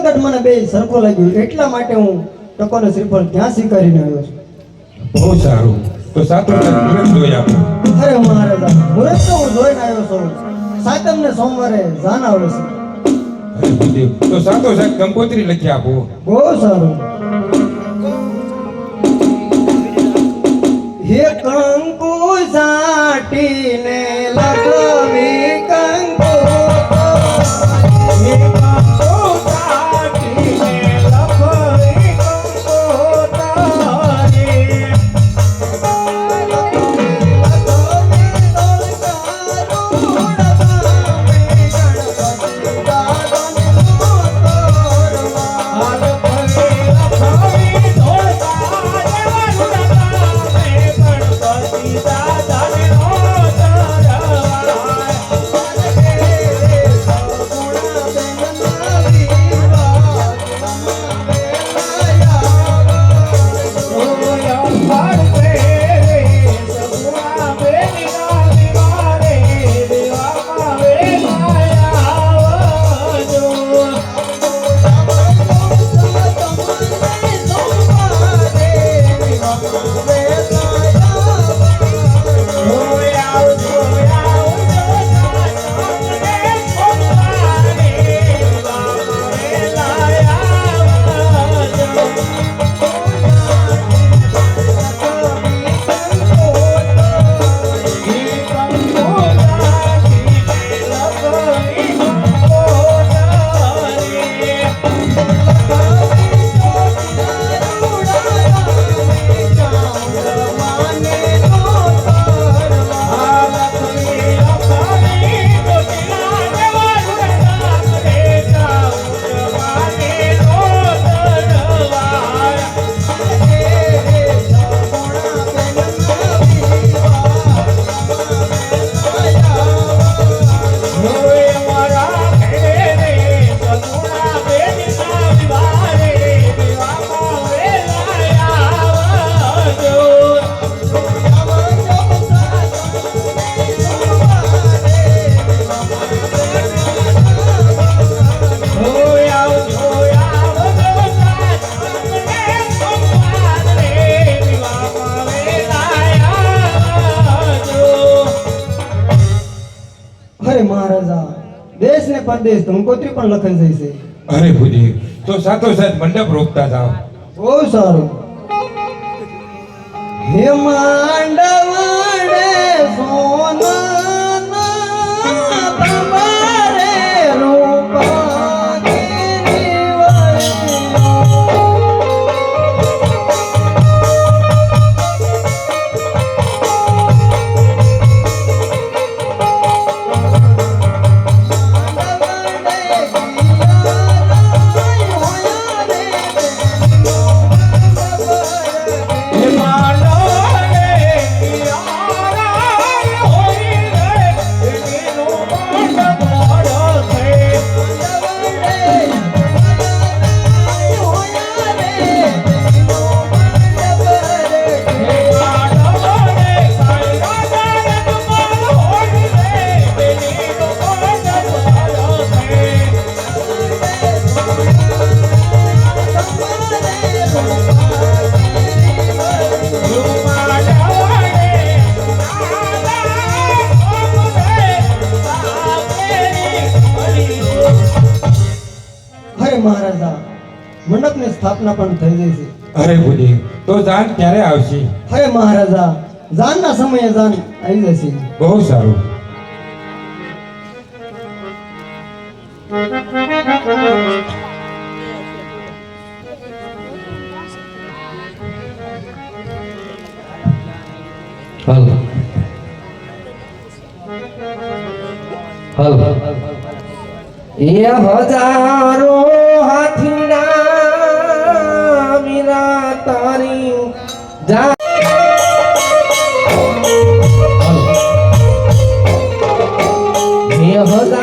મને બે સરખો લાગ્યું. એટલા માટે હું ટકોનો શ્રીફળ ત્યાં સ્વીકારીને આવ્યો છું? બહુ સારું. તો સાતો મુહૂર્ત જોઈ આપો. અરે મહારાજા મુહૂર્ત તો હું જોઈને આવ્યો છું. સાતમ ને સોમવારે જાન આવે છે. તો સાતો સાત કંકોત્રી લખી આપો. બહુ સારું. દેશ ને કંકોત્રી પણ લખાઈ જાય છે. અરે ભૂદેવ તો સાતો સાથ મંડપ રોકતા જાઓ. બહુ સારું. હે માંડવાડે સોના મહારાજા મંડપની સ્થાપના પણ થઈ ગઈ છે. અરે ભૂદેવ તો જાન ક્યારે આવશે? અરે મહારાજા જાનના સમયે જાન આવી જશે. બહુ સારું. હલ. હલ. હજારો હે હજારો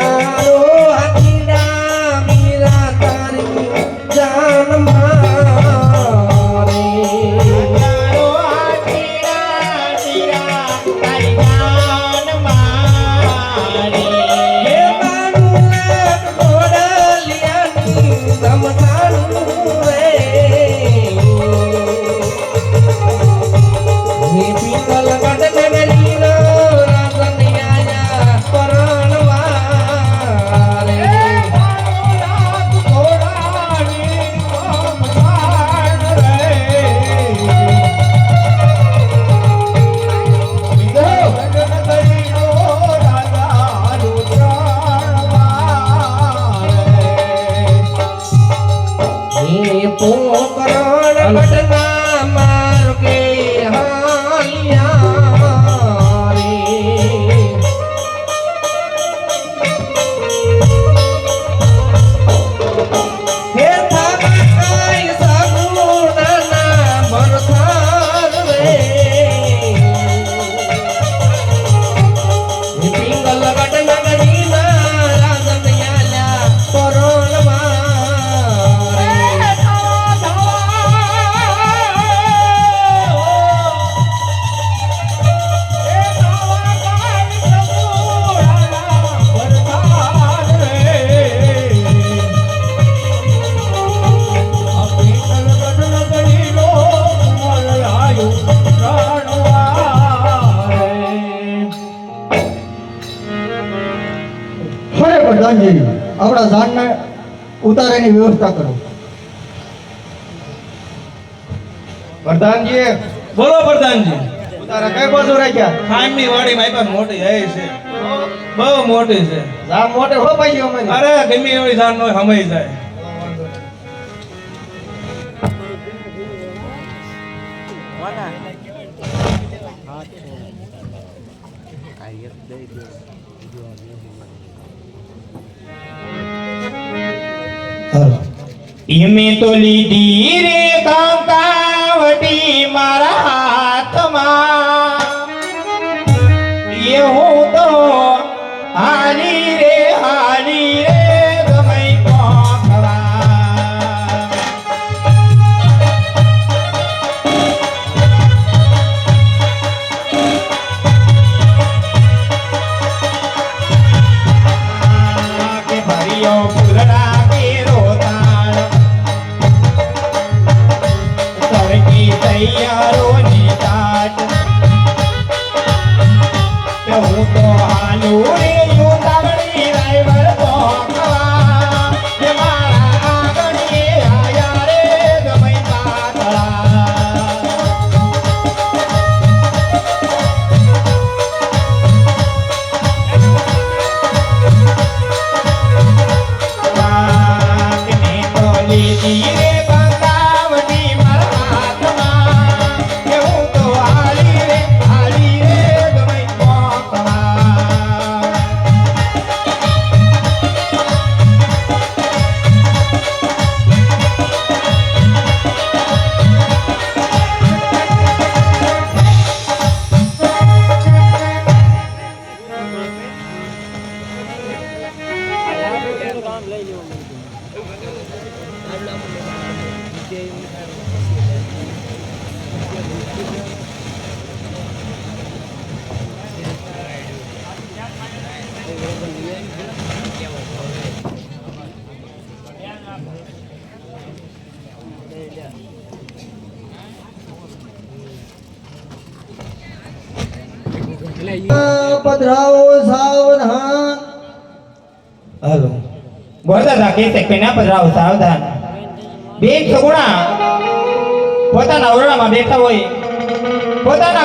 Bye. આપણા ઝાડને ઉતારેની વ્યવસ્થા કરો. પ્રધાનજી બોલો પ્રધાનજી. ઉતારા કઈ બાજુ રાખ્યા? ખાંડની વાડી પાસે મોટી હે છે. બહુ મોટી છે. ઝાડ મોટે હો ભાઈ અમે? અરે ગમે એવી જાણ નો સમય જાય. એમે તો લીધી રે E irei. પધરાવો સાવધાન. હાલો. બોલતા હતા કે તે પેના સાવધાન? બે સગુણા પોતાના ઓરડામાં બેઠા હોય. પોતાના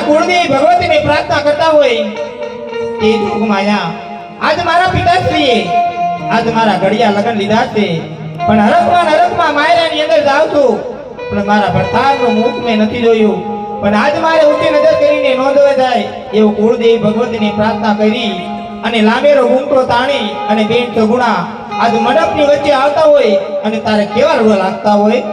પ્રાર્થના કરતા હોય. તે જોગમાયા આજ મારા પિતાશ્રીએ, આજ મારા ઘડિયા લગ્ન લીધા છે. પણ હરખમાં હરખમાં માયરાની અંદર જાઉં છું. પણ મારા ભરતારનું મુખ મેં નથી જોયું. પણ આજ મારે ઊંચી નજર કરીને નોંધવા જાય એવું કુળદેવી ભગવતીની પ્રાર્થના કરી અને લાંબેરો ગુમટો તાણી અને બેન સગુણા આજ મંડપની વચ્ચે આવતા હોય અને તારે કેવા રૂડા લાગતા હોય?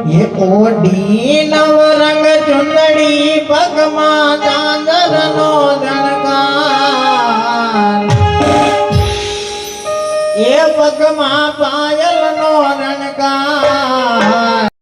એ ઓડી નવ રંગ ચુંદડી પગમાં ચાંદરનો જણકાર એ પગમાં પાય